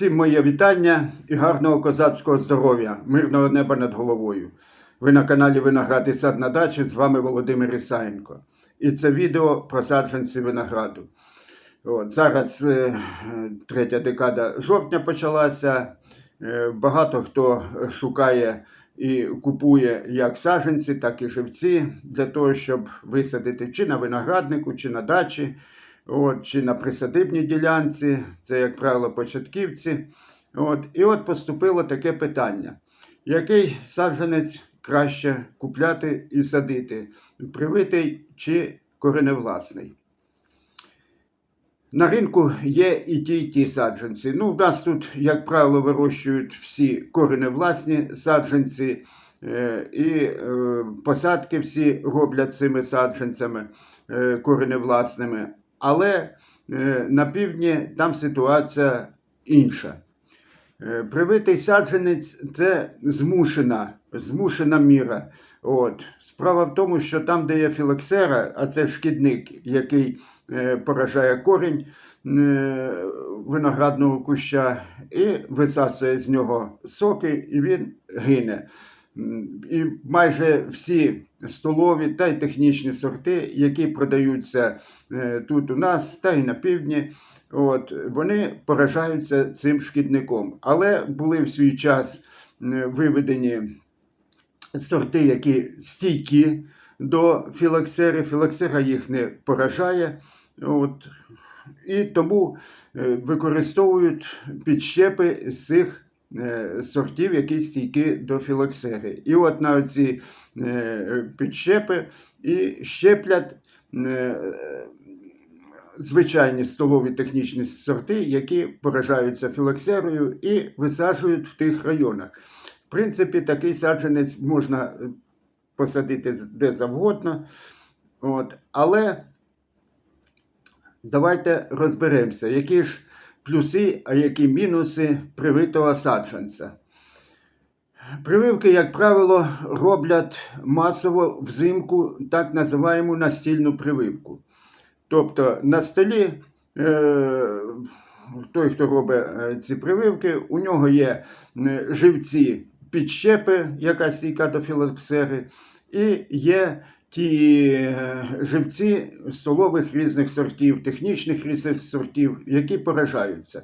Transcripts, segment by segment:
Всім моє вітання і гарного козацького здоров'я, мирного неба над головою. Ви на каналі Виноград і сад на дачі. З вами Володимир Ісаєнко. І це відео про саджанці винограду. От, зараз е, третя декада жовтня почалася. Е, багато хто шукає і купує як саджанці, так і живці для того, щоб висадити чи на винограднику, чи на дачі. От, чи на присадибній ділянці, це, як правило, початківці. От, і от поступило таке питання: який саджанець краще купляти і садити? Привитий чи кореневласний? На ринку є і ті, і ті саджанці. Ну, в нас тут, як правило, вирощують всі кореневласні саджанці, е, і е, посадки всі роблять цими саджанцями е, кореневласними. Але е, на півдні там ситуація інша. Е, Привитий саджанець це змушена, змушена міра. От. Справа в тому, що там, де є філоксера, а це шкідник, який е, поражає корінь виноградного куща і висасує з нього соки, і він гине. І майже всі столові та й технічні сорти, які продаються е, тут у нас та й на півдні, от, вони поражаються цим шкідником. Але були в свій час е, виведені сорти, які стійкі до філоксери. Філоксера їх не поражає. От, і тому е, використовують підщепи з цих сортів, які стійкі до філоксери. І от на ці підщепи і щеплять е, звичайні столові технічні сорти, які поражаються філоксерою і висаджують в тих районах. В принципі, такий саджанець можна е, посадити де завгодно. От. Але давайте розберемося, які ж плюси, а які мінуси привитого саджанця. Прививки, як правило, роблять масово взимку так називаємо настільну прививку. Тобто на столі е, той, хто робить е, ці прививки, у нього є живці підщепи, яка стійка до філоксери, і є ті е, живці столових різних сортів, технічних різних сортів, які поражаються.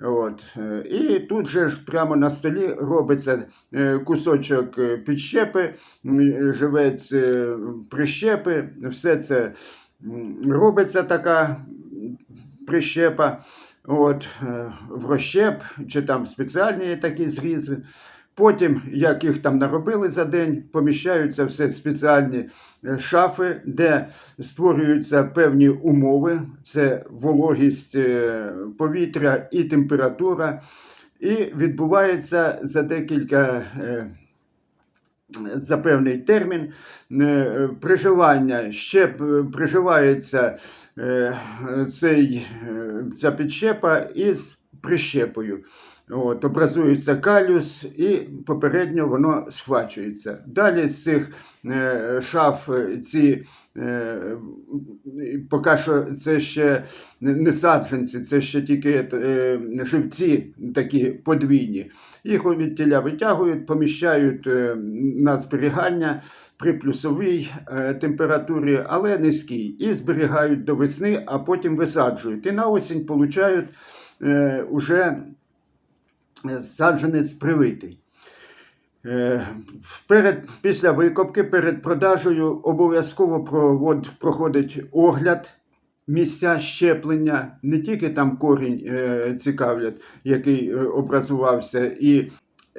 От. е, І тут же ж прямо на столі робиться е, кусочок підщепи, живець прищепи, все це робиться така прищепа. От, в розщеп, чи там спеціальні такі зрізи. Потім, як їх там наробили за день, поміщаються все спеціальні е, шафи, де створюються певні умови: це вологість е, повітря і температура. І відбувається за декілька. е, За певний термін приживання ще приживається цей, ця підщепа із прищепою. От, образується калюс і попередньо воно схвачується. Далі з цих е, шаф е, ці е, поки що це ще не саджанці, це ще тільки е, живці такі подвійні. Їх від тіля витягують, поміщають е, на зберігання при плюсовій е, температурі, але низькій, і зберігають до весни, а потім висаджують. І на осінь получають е, уже саджанець привитий. Е, Перед, після викопки, перед продажею обов'язково проходить огляд місця щеплення, не тільки там корінь е, цікавлять, який е, образувався, і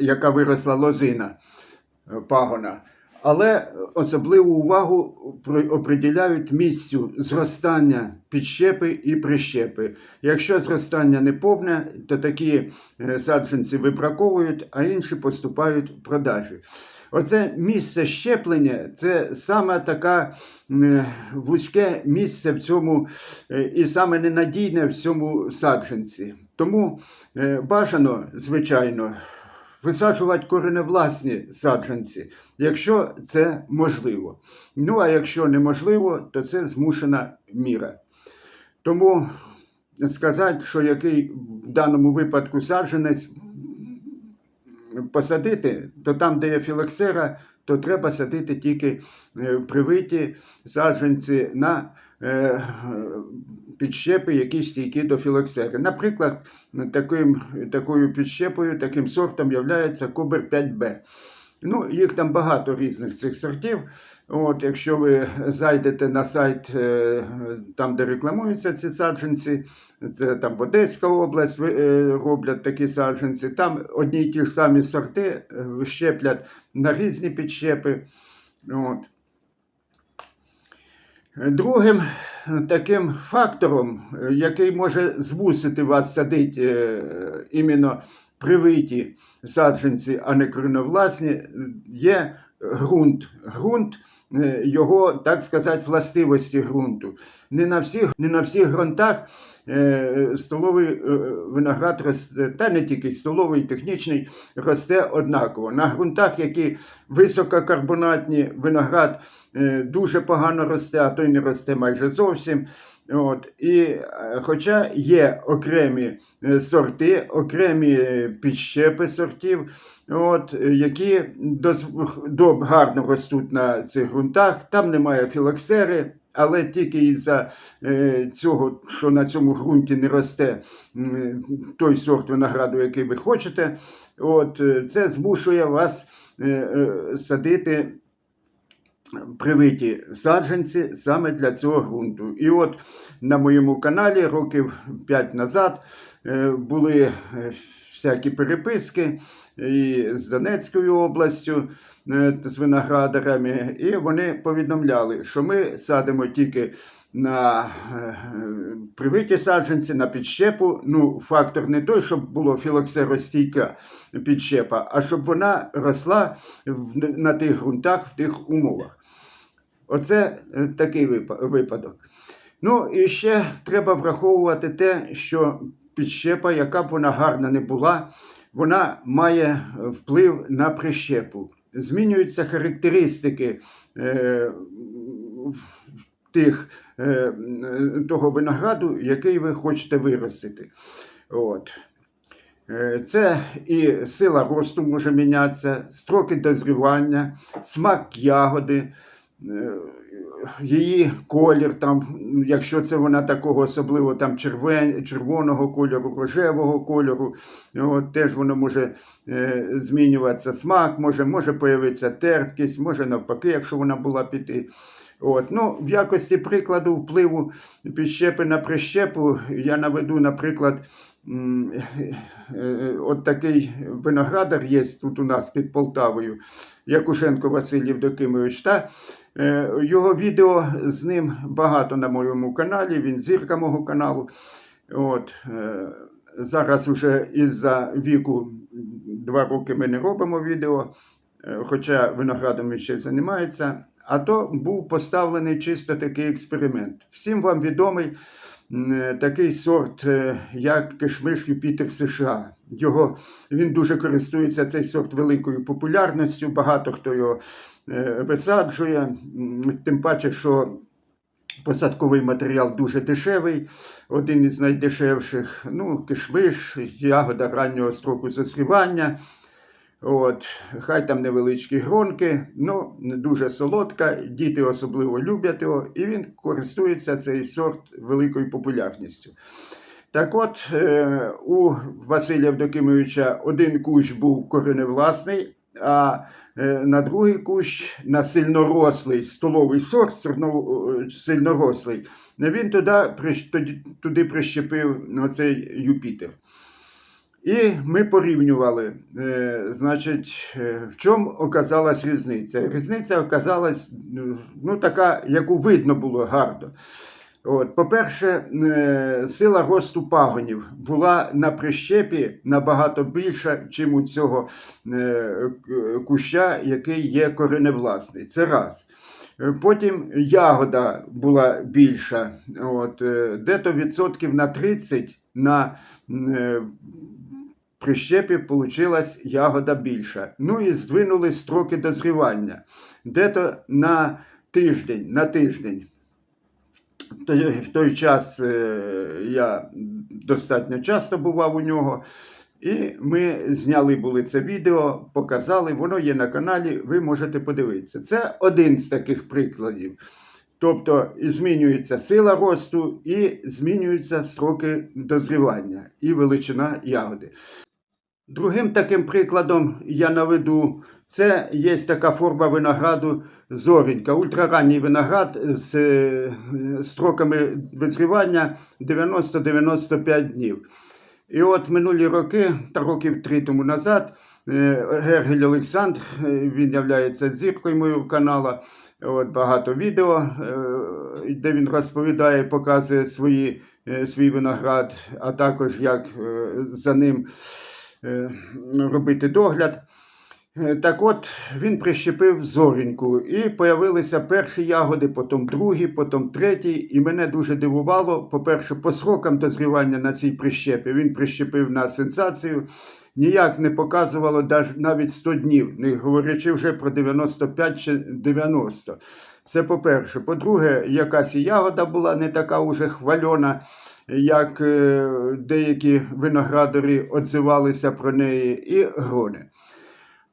яка виросла лозина е, пагона. Але особливу увагу при- оприділяють місцю зростання підщепи і прищепи. Якщо зростання не повне, то такі е, саджанці вибраковують, а інші поступають в продажі. Оце місце щеплення це саме така е, вузьке місце в цьому е, і саме ненадійне в цьому саджанці. Тому бажано, звичайно, висаджувати кореневласні саджанці, якщо це можливо. Ну а якщо неможливо, то це змушена міра. Тому сказати, що який в даному випадку саджанець посадити, то там, де є філоксера, то треба садити тільки е, привиті саджанці на е, підщепи, які стійкі до філоксери. Наприклад, таким, такою підщепою, таким сортом є Кубер 5Б. Ну, їх там багато різних цих сортів. От, якщо ви зайдете на сайт, е, там, де рекламуються ці саджанці, це там в Одеська область е, роблять такі саджанці, там одні й ті ж самі сорти е, щеплять на різні підщепи. От. Другим таким фактором, який може змусити вас садити іменно привиті саджанці, а не коренновласні, є ґрунт. Ґрунт, е, його, так сказати, властивості ґрунту. Не на всіх, не на всіх ґрунтах е, столовий е, виноград росте, та не тільки столовий, технічний, росте однаково. На ґрунтах, які висококарбонатні, виноград дуже погано росте, а то й не росте майже зовсім. От, і, е, хоча є окремі е, сорти, окремі е, підщепи сортів, от, які дос, до, гарно ростуть на цих ґрунтах, там немає філоксери, але тільки із-за цього, що на цьому ґрунті не росте той сорт винограду, який ви хочете, от, це змушує вас садити привиті саджанці саме для цього ґрунту. І от на моєму каналі років 5 назад е, були е, всякі переписки і з Донецькою областю, е, з виноградарами, і вони повідомляли, що ми садимо тільки на привиті саджанці, на підщепу. Ну, фактор не той, щоб було філоксеростійка підщепа, а щоб вона росла на тих ґрунтах, в тих умовах. Оце е, такий випадок. Ну і ще треба враховувати те, що підщепа, яка б вона гарна не була, вона має вплив на прищепу. Змінюються характеристики е, тих, е, того винограду, який ви хочете виростити. От. Е, Це і сила росту може мінятися, строки дозрівання, смак ягоди, е, її колір, там, якщо це вона такого особливо там червен, червоного кольору, рожевого кольору, от, теж воно може е, змінюватися смак, може, може появитися терпкість, може навпаки, якщо вона була піти. От, ну, в якості прикладу впливу підщепи на прищепу я наведу, наприклад, е, е, от такий виноградар є тут у нас під Полтавою, Якушенко Василь Євдокимович. Та, е, його відео з ним багато на моєму каналі, він зірка мого каналу. От, е, зараз вже із-за віку два роки ми не робимо відео, е, хоча виноградом ще займається. А то був поставлений чисто такий експеримент. Всім вам відомий е, такий сорт, е, як кишмиш Юпітер США. Його, він дуже користується цей сорт великою популярністю. Багато хто його е, висаджує, тим паче, що посадковий матеріал дуже дешевий, один із найдешевших. Ну, кишмиш, ягода раннього строку зазрівання. От, хай там невеличкі гронки, ну дуже солодка, діти особливо люблять його, і він користується цей сорт великою популярністю. Так от, е, у Василя Евдокимовича один кущ був кореневласний, а е, на другий кущ, на сильнорослий столовий сорт, е, сильнорослий, він туди, туди прищепив оцей Юпітер. І ми порівнювали, е, значить, е, в чому оказалась різниця. Різниця оказалась ну, така, яку видно було гарно. По-перше, е, сила росту пагонів була на прищепі набагато більша, чим у цього куща, який є кореневласний. Це раз. Потім ягода була більша, от, дето відсотків на 30 на прищепі получилась ягода більша. Ну і здвинули строки дозрівання. Дето на тиждень, на тиждень. В той, час е, я достатньо часто бував у нього. І ми зняли були це відео, показали, воно є на каналі, ви можете подивитися. Це один з таких прикладів. Тобто змінюється сила росту, і змінюються строки дозрівання і величина ягоди. Другим таким прикладом я наведу, це є така форма винограду зоренька, ультраранній виноград з е, строками визрівання 90-95 днів. І от минулі роки, та років три тому назад, е, Гергель Олександр, е, він являється зіркою моєго каналу. От багато відео, де він розповідає, показує свої, свій виноград, а також як за ним робити догляд. Е, Так от він прищепив зоріньку, і появилися перші ягоди, потім другі, потім треті. І мене дуже дивувало. По-перше, по срокам дозрівання на цій прищепі він прищепив на сенсацію. Ніяк не показувало навіть 100 днів, не говорячи вже про 95 чи 90. Це по-перше. По-друге, якась ягода була не така уже хвальона, як е, деякі виноградарі отзивалися про неї, і грони.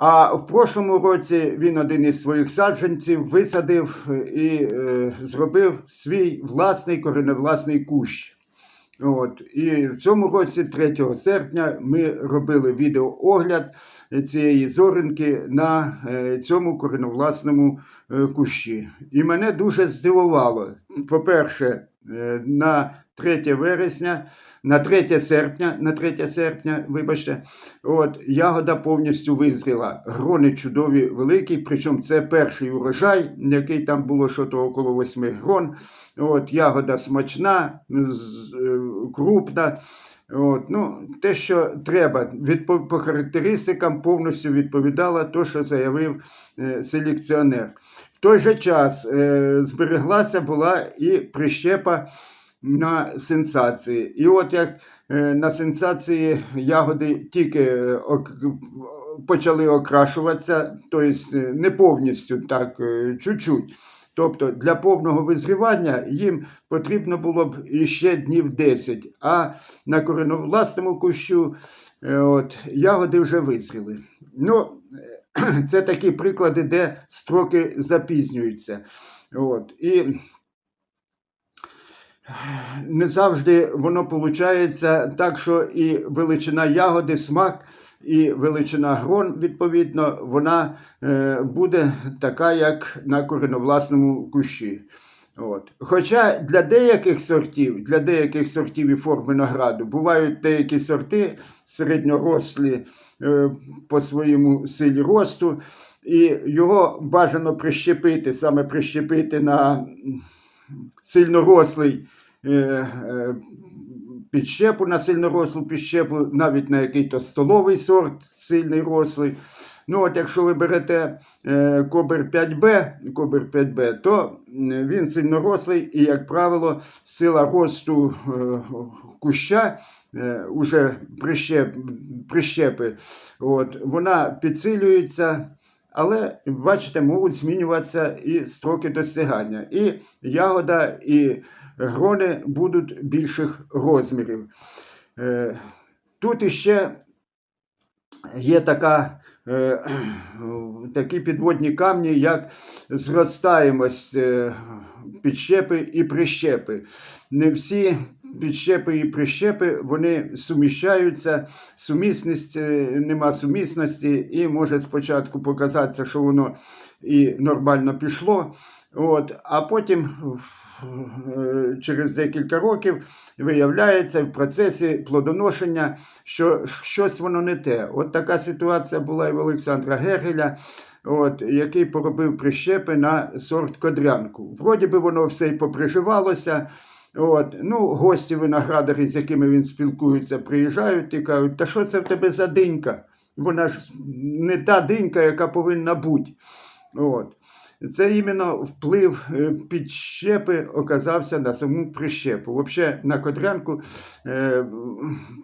А в прошлому році він один із своїх саджанців висадив е, і е, зробив свій власний кореневласний кущ. От. І в цьому році, 3 серпня, ми робили відеоогляд цієї зоринки на е, цьому кореновласному кущі. І мене дуже здивувало. По-перше, на 3 вересня, на 3 серпня, на 3 серпня, вибачте, от, ягода повністю визріла. Грони чудові, великі, причому це перший урожай, який там було що то около 8 грон. От, ягода смачна, крупна. От, ну, те, що треба, відпо- по характеристикам повністю відповідало то, що заявив е, селекціонер. В той же час е, збереглася була і прищепа на сенсації. І от як е, на сенсації ягоди тільки е, почали окрашуватися, тобто е, не повністю так, чуть-чуть. Тобто для повного визрівання їм потрібно було б іще днів 10, а на кореновласному кущу от, ягоди вже визріли. Ну, це такі приклади, де строки запізнюються. От, і не завжди воно виходить так, що і величина ягоди, смак, і величина грон, відповідно, вона е, буде така, як на кореновласному кущі. От. Хоча для деяких сортів, для деяких сортів і форм винограду бувають деякі сорти середньорослі е, по своєму силі росту, і його бажано прищепити, саме прищепити на сильнорослий підщепу, на сильнорослу підщепу, навіть на який-то столовий сорт сильний рослий. Ну, от якщо ви берете е, Кобер 5Б, Кобер 5Б, то він сильнорослий і, як правило, сила росту е, куща, е, уже прищеп, прищепи, от, вона підсилюється. Але, бачите, можуть змінюватися і строки достигання. І ягода, і грони будуть більших розмірів. Е, Тут іще є така, е, такі підводні камні, як зростаємость е, підщепи і прищепи. Не всі підщепи і прищепи вони суміщаються, сумісність, нема сумісності, і може спочатку показатися, що воно і нормально пішло. От, а потім через декілька років виявляється в процесі плодоношення, що щось воно не те. От така ситуація була і в Олександра Гергеля, от, який поробив прищепи на сорт кодрянку. Вроді би воно все й поприживалося. От, ну, гості виноградарі, з якими він спілкується, приїжджають і кажуть, та що це в тебе за динька? Вона ж не та динька, яка повинна бути. От. Це іменно вплив е, підщепи оказався на саму прищепу. Взагалі на кодрянку е,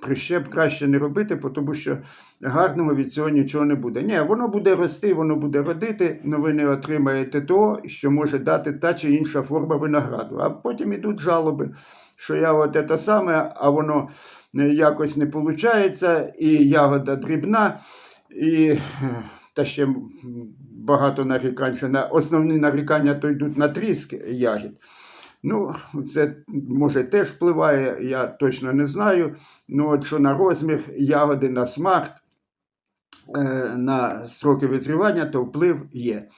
прищеп краще не робити, тому що гарного від цього нічого не буде. Ні, воно буде рости, воно буде родити, але ви не отримаєте того, що може дати та чи інша форма винограду. А потім ідуть жалоби, що я от це саме, а воно е, якось не виходить, і ягода дрібна, і та ще багато нарікань. Ще на основні нарікання то йдуть на тріск ягід. Ну, це може теж впливає, я точно не знаю. Ну, от що на розмір ягоди, на смак, е, на строки відзрівання, то вплив є.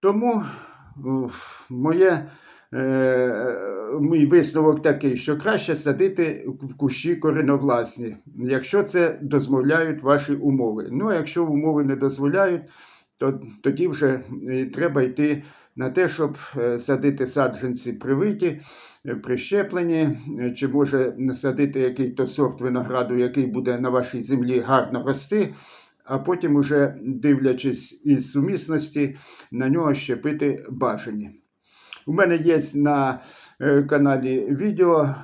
Тому моє, е, мій висновок такий, що краще садити в кущі кореновласні, якщо це дозволяють ваші умови. Ну, а якщо умови не дозволяють, то тоді вже е, треба йти на те, щоб е, садити саджанці привиті, е, прищеплені, чи може садити який-то сорт винограду, який буде на вашій землі гарно рости, а потім, уже дивлячись із сумісності, на нього щепити бажані. У мене є на каналі відео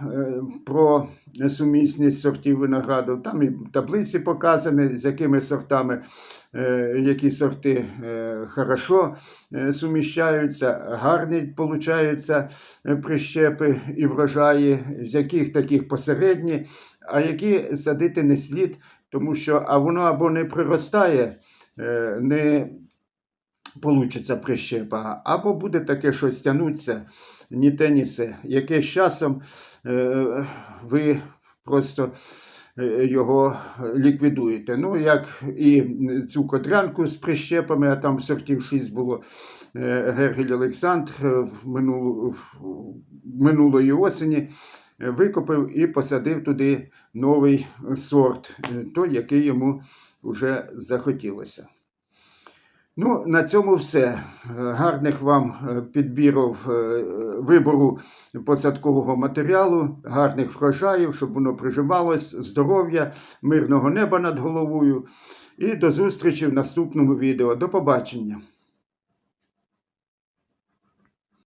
про сумісність сортів винограду. Там і таблиці показані, з якими сортами, які сорти е, хорошо е, суміщаються, гарні получаються е, прищепи і врожаї, з яких таких посередні, а які садити не слід, тому що а воно або не приростає, е, не получиться прищепа, або буде таке щось тягнуться, ні те, ні се, яке з часом е, ви просто е, його ліквідуєте. Ну, як і цю кодрянку з прищепами, а там сортів 6 було. е, Гергель Олександр е, минулої осені е, викопив і посадив туди новий сорт, е, той, який йому вже захотілося. Ну, на цьому все. Е, Гарних вам е, підбірів е, вибору посадкового матеріалу, гарних врожаїв, щоб воно приживалось, здоров'я, мирного неба над головою. І до зустрічі в наступному відео. До побачення!